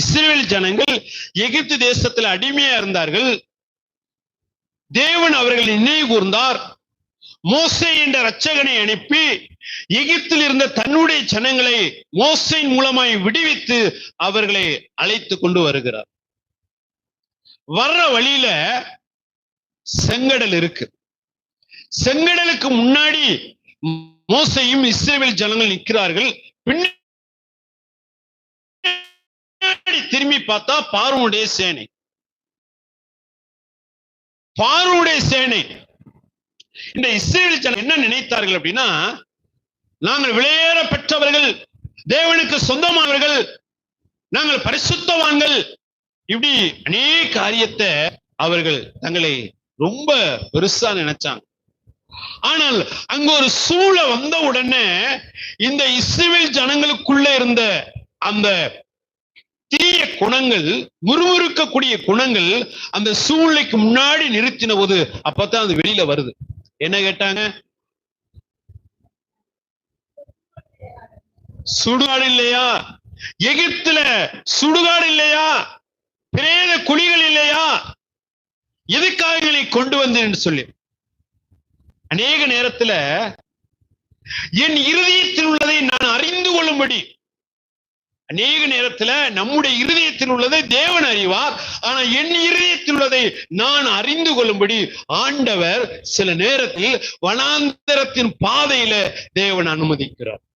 Israel ஜனங்கள் எகிப்து தேசத்தில் அடிமையா இருந்தார்கள். தேவன் அவர்கள் நினைவு கூர்ந்தார். மோசை என்ற ரச்சகனை அனுப்பி எகிப்தில் இருந்த தன்னுடைய ஜனங்களை மோசையின் மூலமாய் விடுவித்து அவர்களை அழைத்து கொண்டு வருகிறார். வர்ற வழியில செங்கடல் இருக்கு. செங்கடலுக்கு முன்னாடி மோசையும் இஸ்ரேல் ஜனங்கள் நிற்கிறார்கள். பின்ன திரும்பி பார்த்தா பார்வனுடைய சேனை. பார்வனுடைய சேனை. இந்த இஸ்ரேல் ஜனம் என்ன நினைத்தார்கள் அப்படின்னா நாங்கள் விளையேற பெற்றவர்கள் தேவனுக்கு சொந்தமானவர்கள் நாங்கள் பரிசுத்தவான்கள் இப்படி அநேக காரியத்தை அவர்கள் தங்களை ரொம்ப பெருசா நினைச்சாங்க. ஆனால் அங்க ஒரு சூழ வந்த உடனே இந்த இஸ்ரேல் ஜனங்களுக்குள்ள இருந்த அந்த குணங்கள் முறுமுறுக்கக்கூடிய குணங்கள் அந்த சூழ்நிலைக்கு முன்னாடி நிறுத்தின போது அப்பதான் அது வெளியில வருது. என்ன கேட்டாங்க? சுடுகாடு இல்லையா? எகிப்துல சுடுகாடு இல்லையா? பிரேத குழிகள் இல்லையா? எதுக்காக எங்களை கொண்டு வந்தேன்னு சொல்லி. அநேக நேரத்துல என் இருதயத்தில் உள்ளதை நான் அறிந்து கொள்ளும்படி அநேக நேரத்துல நம்முடைய இருதயத்தில் உள்ளதை தேவன் அறிவார். ஆனா என் இருதயத்தில் உள்ளதை நான் அறிந்து கொள்ளும்படி ஆண்டவர் சில நேரத்தில் வனாந்தரத்தின் பாதையில தேவன் அனுமதிக்கிறார்.